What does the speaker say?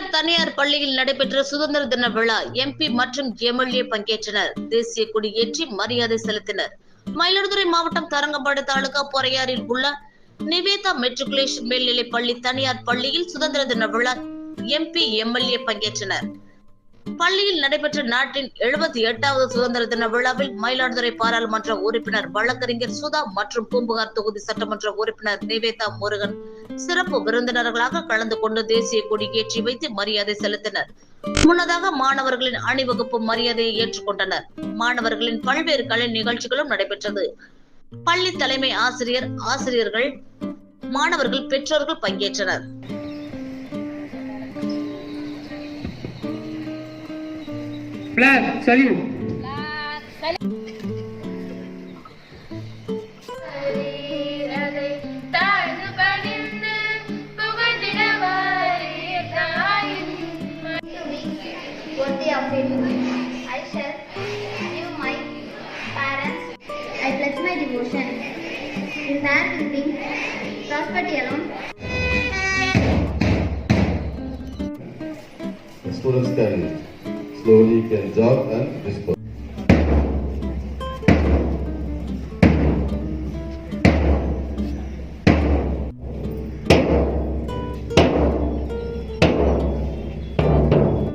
பெரியார் தனியார் பள்ளியில் நடைபெற்ற சுதந்திர தின விழா எம்பி மற்றும் எம்எல்ஏ பங்கேற்றனர். தேசிய கொடி ஏற்றி மரியாதை செலுத்தினர். மயிலாடுதுறை மாவட்டம் தரங்கம்பாடு தாலுகா பொறையாறில் உள்ள நிவேதா மெட்ரிகுலேஷன் மேல்நிலை பள்ளி தனியார் பள்ளியில் சுதந்திர தின விழா எம்பி எம்எல்ஏ பங்கேற்றனர். பள்ளியில் நடைபெற்ற நாட்டின் எழுபத்தி எட்டாவது சுதந்திர தின விழாவில் மயிலாடுதுறை பாராளுமன்ற உறுப்பினர் வழக்கறிஞர் சுதா மற்றும் பூம்புகார் தொகுதி சட்டமன்ற உறுப்பினர் நிவேதா முருகன் சிறப்பு விருந்தினர்களாக கலந்து கொண்டு தேசிய கொடி ஏற்றி வைத்து மரியாதை செலுத்தினர். முன்னதாக மாணவர்களின் அணிவகுப்பு மரியாதையை ஏற்றுக்கொண்டனர். மாணவர்களின் பல்வேறு கலை நிகழ்ச்சிகளும் நடைபெற்றது. பள்ளி தலைமை ஆசிரியர் ஆசிரியர்கள் மாணவர்கள் பெற்றோர்கள் பங்கேற்றனர். Black salute. Prosperity alone. Students can slowly can out and dispose.